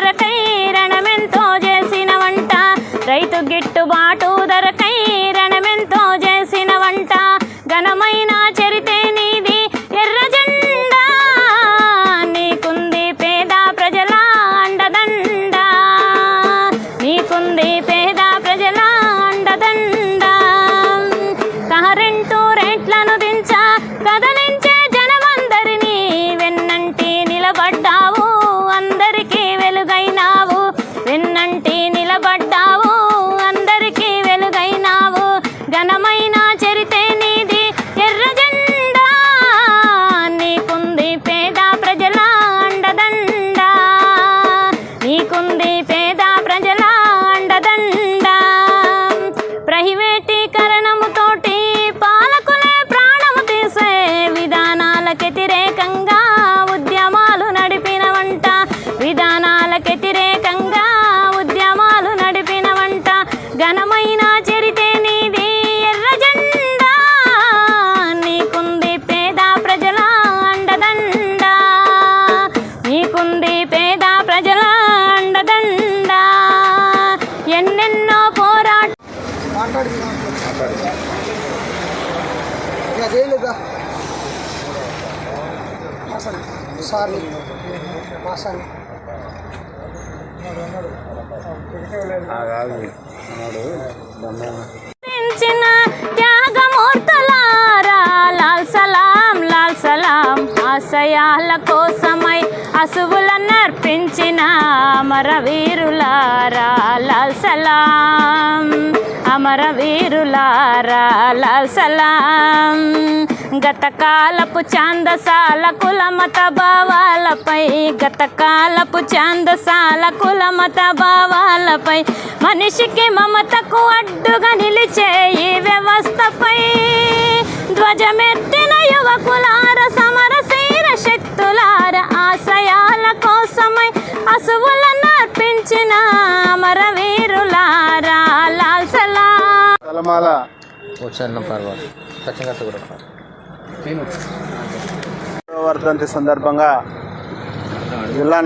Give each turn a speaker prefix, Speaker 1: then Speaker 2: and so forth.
Speaker 1: ధరకై రణమెంతో చేసిన వంట. రైతు గిట్టుబాటు ధరకై రణమెంతో ఘనమైన చరితే నీది. ఎర్ర జెండా నీకుంది పేద ప్రజల అండదండ. నీకుంది పేద ఎన్నెన్నో పోరాట త్యాగమూర్తులారా లాల్ సలాం లాల్ సలాం. ఆశయాల కోసమై అసువులనర్పించిన అమరవీరులారా. లాల్ సలాం. అమరవీరులారా లాల్ సలాం. గతకాలపు ఛాందసాల కులమత భావాలపై గతకాలపు ఛాందసాల కులమత భావాలపై మనిషికి మమతకు అడ్డుగా నిలిచే ఈ వ్యవస్థపై ధ్వజమెత్తిన యువకులార సమరశీర శక్తులార ఆశయాల కోసమై అసువులను అర్పించిన అమరవీరుల
Speaker 2: తలమాల.
Speaker 3: వచ్చాను పర్వాలి ఖచ్చితంగా కూడా
Speaker 2: వర్ధంతి సందర్భంగా జిల్లా